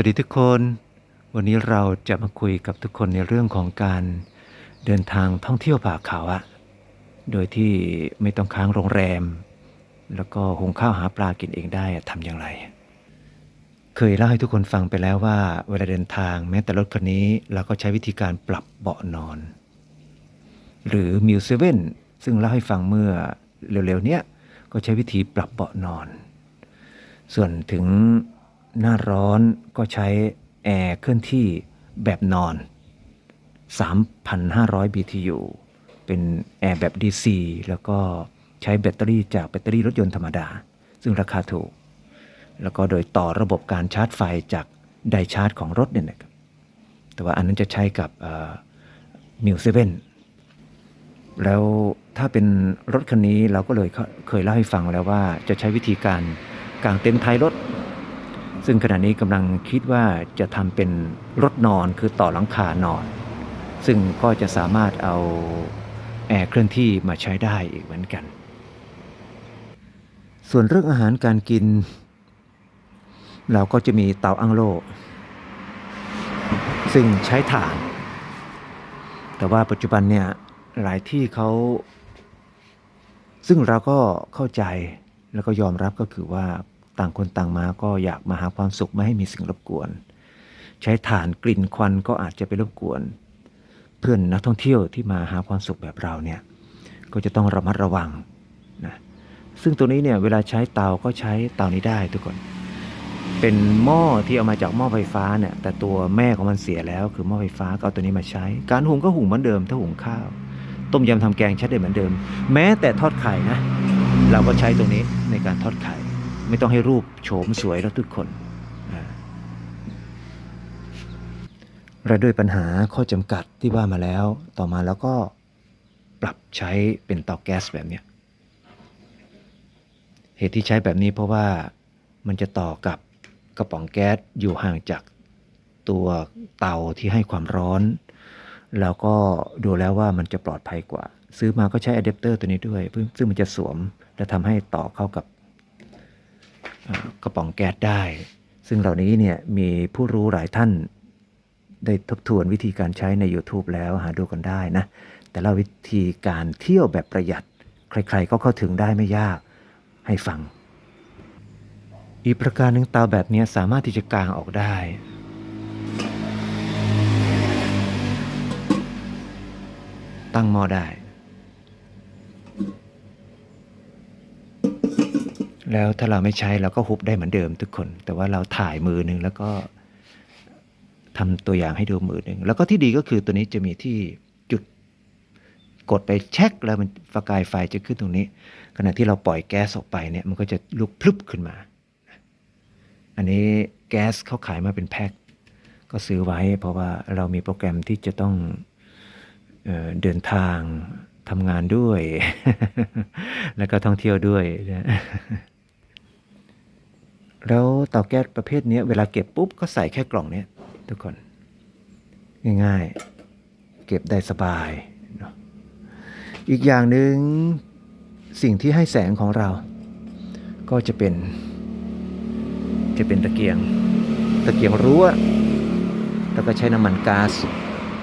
วัสดีทุกคน วันนี้เราจะมาคุยกับทุกคนในเรื่องของการเดินทางท่องเที่ยวป่าเขาอะโดยที่ไม่ต้องค้างโรงแรม แล้วก็หุงข้าวหาปลากินเองได้ทำอย่างไร เคยเล่าให้ทุกคนฟังไปแล้วว่า เวลาเดินทางแม้แต่รถคันนี้ เราก็ใช้วิธีการปรับเบาะนอน หรือมิวเซเว่นซึ่งเล่าให้ฟังเมื่อเร็วๆเนี้ยก็ใช้วิธีปรับเบาะนอน ส่วนถึง หน้าร้อนก็ใช้แอร์เคลื่อนที่แบบนอน 3,500 BTU เป็นแอร์แบบ DC แล้วก็ใช้แบตเตอรี่จากแบตเตอรี่รถยนต์ธรรมดา ซึ่งราคาถูก แล้วก็โดยต่อระบบการชาร์จไฟจากไดชาร์จของรถเนี่ยนะครับแต่ว่าอันนั้นจะใช้กับมิวเซเว่นแล้วถ้าเป็นรถคันนี้เราก็เลยเคเคยเล่าให้ฟังแล้วว่าจะใช้วิธีการกางเต็นท์ท้ายรถ ซึ่งขณะนี้กำลังคิดว่าจะทำเป็นรถนอนคือต่อหลังคานอน ซึ่งก็จะสามารถเอาแอร์เคลื่อนที่มาใช้ได้อีกเหมือนกัน ส่วนเรื่องอาหารการกิน เราก็จะมีเตาอั้งโลซึ่งใช้ถ่าน แต่ว่าปัจจุบันเนี่ยหลายที่เขาซึ่งเราก็เข้าใจแล้วก็ยอมรับก็คือว่า ต่างคนต่างมาก็อยากมาหาความสุขไม่ให้มีสิ่งรบกวน ใช้ถ่านกลิ่นควันก็อาจจะไปรบกวน เพื่อนนักท่องเที่ยวที่มาหาความสุขแบบเราเนี่ยก็จะต้องระมัดระวังนะซึ่งตัวนี้เนี่ยเวลาใช้เตาก็ใช้เตานี้ได้ทุกคน เป็นหม้อที่เอามาจากหม้อไฟฟ้าเนี่ยแต่ตัวแม่ของมันเสียแล้ว คือหม้อไฟฟ้าก็เอาตัวนี้มาใช้ การหุงก็หุงเหมือนเดิม ถ้าหุงข้าว ต้มยำทำแกงใช้ได้เหมือนเดิม แม้แต่ทอดไข่นะ เราก็ใช้ตรงนี้ในการทอดไข่ ไม่ต้องให้รูปโฉมสวยแล้วทุกคนและด้วยปัญหาข้อจำกัดที่ว่ามาแล้ว ต่อมาแล้วก็ปรับใช้เป็นเตาแก๊สแบบนี้เหตุที่ใช้แบบนี้เพราะว่ามันจะต่อกับกระป๋องแก๊สอยู่ห่างจากตัวเตาที่ให้ความร้อน แล้วก็ดูแล้วว่ามันจะปลอดภัยกว่า ซื้อมาก็ใช้อะแดปเตอร์ตัวนี้ด้วยซึ่งมันจะสวม และทำให้ต่อเข้ากับ กระป๋องแก๊สได้ ซึ่งเหล่านี้เนี่ยมีผู้รู้หลายท่านได้ทบทวนวิธีการใช้ใน YouTube แล้วหาดูกันได้นะ แต่ละวิธีการเที่ยวแบบประหยัด ใครๆก็เข้าถึงได้ไม่ยากให้ฟัง อีกประการหนึ่งเตาแบบนี้สามารถที่จะกางออกได้ ตั้งหม้อได้ แล้วถ้าเราไม่ใช้เราก็ฮุบได้เหมือนเดิมทุกคน แต่ว่าเราถ่ายมือหนึ่งแล้วก็ทำตัวอย่างให้ดูมือหนึ่งแล้วก็ที่ดีก็คือตัวนี้จะมีที่จุดกดไปเช็คแล้วมันประกายไฟจะขึ้นตรงนี้ ขณะที่เราปล่อยแก๊สออกไปเนี่ยมันก็จะลุกพลุบขึ้นมา อันนี้แก๊สเขาขายมาเป็นแพ็คก็ซื้อไว้เพราะว่าเรามีโปรแกรมที่จะต้องเออเดินทางทำงานด้วย แล้วก็ท่องเที่ยวด้วยนะ แล้วเตาแก๊สประเภทนี้เวลาเก็บปุ๊บก็ใส่แค่กล่องนี้ทุกคน ง่ายๆ เก็บได้สบายเนอะอีกอย่างหนึ่งสิ่งที่ให้แสงของเรา ก็จะเป็น จะเป็นตะเกียง ตะเกียงรั้วแล้วก็ใช้น้ำมันก๊าซ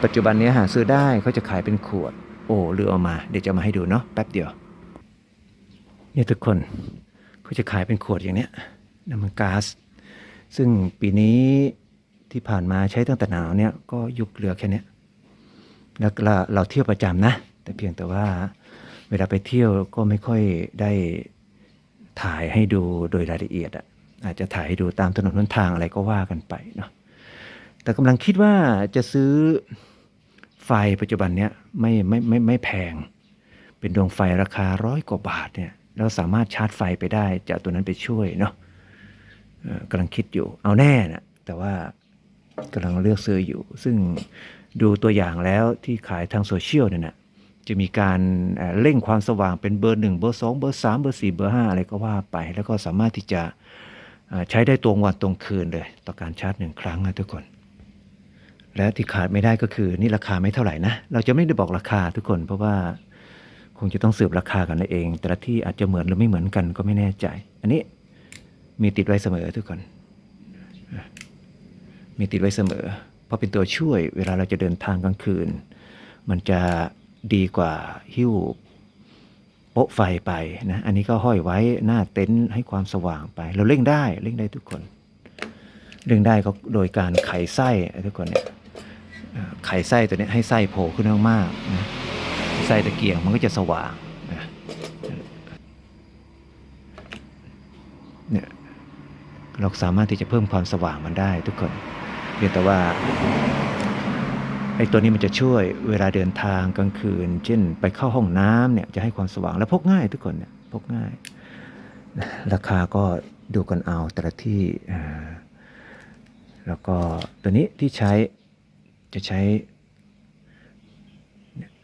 ปัจจุบันนี้หาซื้อได้เขาจะขายเป็นขวด โอ้เรือเอามาเดี๋ยวจะมาให้ดูเนาะแป๊บเดียวเนี่ยทุกคนเขาจะขายเป็นขวดอย่างเนี้ย น้ำมันก๊าซซึ่งปีนี้ที่ผ่านมาใช้ตั้งแต่หนาวเนี่ยก็ยุคเรือแค่นี้แล้วเราเราเที่ยวประจำนะ แต่เพียงแต่ว่าเวลาไปเที่ยวก็ไม่ค่อยได้ถ่ายให้ดูโดยรายละเอียดอะอาจจะถ่ายให้ดูตามถนนหนทางอะไรก็ว่ากันไปเนาะแต่กำลังคิดว่าจะซื้อไฟปัจจุบันเนี้ยไม่ไม่ไม่ไม่แพง เป็นดวงไฟราคาร้อยกว่าบาทเนี่ยเราสามารถชาร์จไฟไปได้จะเอาตัวนั้นไปช่วยเนาะ กำลังคิดอยู่ เอาแน่นะแต่ว่ากำลังเลือกซื้ออยู่ ซึ่งดูตัวอย่างแล้วที่ขายทางโซเชียลเนี่ยนะจะมีการเอ่อเร่งความสว่างเป็นเบอร์หนึ่งเบอร์สองเบอร์สามเบอร์สี่เบอร์ห้าอะไรก็ว่าไป แล้วก็สามารถที่จะใช้ได้ตรงวันตรงคืนเลย ต่อการชาร์จหนึ่งครั้งนะทุกคน และที่ขาดไม่ได้ก็คือนี่ราคาไม่เท่าไหร่นะ เราจะไม่ได้บอกราคาทุกคน เพราะว่าคงจะต้องสืบราคากันเอง แต่ละที่อาจจะเหมือนหรือไม่เหมือนกันก็ไม่แน่ใจ อันนี้ มีติดไว้เสมอทุกคน มีติดไว้เสมอ เพราะเป็นตัวช่วยเวลาเราจะเดินทางกลางคืน มันจะดีกว่าหิ้วโป๊ะไฟไปนะอันนี้ก็ห้อยไว้หน้าเต็นท์ให้ความสว่างไป เราเร่งได้เร่งได้ทุกคน เร่งได้ก็โดยการไขไส้ทุกคนเนี่ยเอ่ไขไส้ตัวนี้ให้ไส้โผล่ขึ้นมากๆนะไส้ตะเกียงมันก็จะสว่างนะเนี่ย เราสามารถที่จะเพิ่มความสว่างมันได้ทุกคนเพียงแต่ว่าไอ้ตัวนี้มันจะช่วยเวลาเดินทางกลางคืน เช่น ไปเข้าห้องน้ำเนี่ยจะให้ความสว่างและพกง่ายทุกคนเนี่ยพกง่าย ราคาก็ดูกันเอาแต่ละที่อ่าแล้วก็ตัวนี้ที่ใช้จะใช้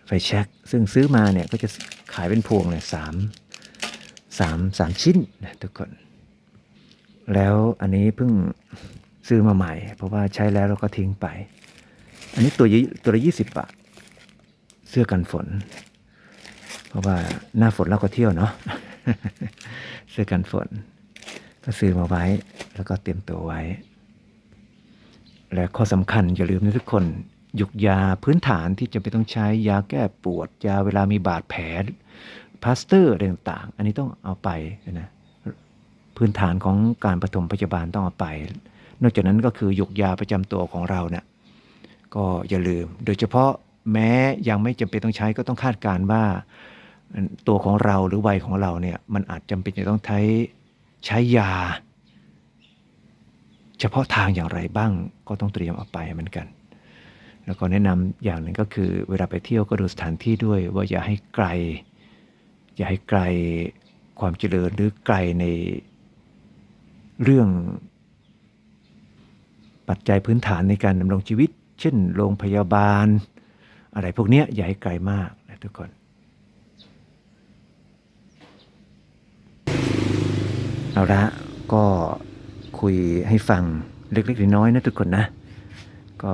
ไฟแช็กซึ่งซื้อมาเนี่ยก็จะขายเป็นพวงเลยสามสามสามชิ้นนะทุกคน แล้วอันนี้เพิ่งซื้อมาใหม่ เพราะว่าใช้แล้วเราก็ทิ้งไป อันนี้ตัวยี่ตัวละยี่สิบบาทเสื้อกันฝน เพราะว่าหน้าฝนเราก็เที่ยวเนาะเสื้อกันฝน ก็ซื้อมาไว้ แล้วก็เตรียมตัวไว้ และข้อสำคัญอย่าลืมนะทุกคนหยุกยาพื้นฐานที่จะไปนต้องใช้ยาแก้ปวด ยาเวลามีบาดแผลพลาสเตอร์อะไรต่างๆ อันนี้ต้องเอาไปนะ พื้นฐานของการปฐมพยาบาลต้องเอาไป นอกจากนั้นก็คือหยกยาประจำตัวของเราเนี่ยก็อย่าลืม โดยเฉพาะแม้ยังไม่จำเป็นต้องใช้ก็ต้องคาดการ์ว่าตัวของเราหรือวัยของเราเนี่ยมันอาจจำเป็นจะต้องใช้ใช้ยา เฉพาะทางอย่างไรบ้างก็ต้องเตรียมเอาไปเหมือนกัน แล้วก็แนะนำอย่างหนึ่งก็คือ เวลาไปเที่ยวก็ดูสถานที่ด้วยว่าอย่าให้ไกล อย่าให้ไกลความเจริญหรือไกลใน เรื่องปัจจัยพื้นฐานในการดำรงชีวิต เช่น โรงพยาบาล อะไรพวกนี้ยอย่าให้ไกลมากนะทุกคนเอาละก็คุยให้ฟังเล็กๆน้อยๆนะทุกคนนะ ก็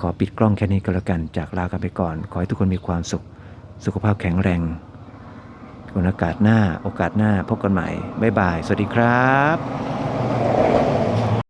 ขอปิดกล้องแค่นี้ก็แล้วกันจากลากันไปก่อน ขอให้ทุกคนมีความสุข สุขภาพแข็งแรงคนอากาศหน้าโอกาสหน้าพบกันใหม่ บ๊ายบาย สวัสดีครับ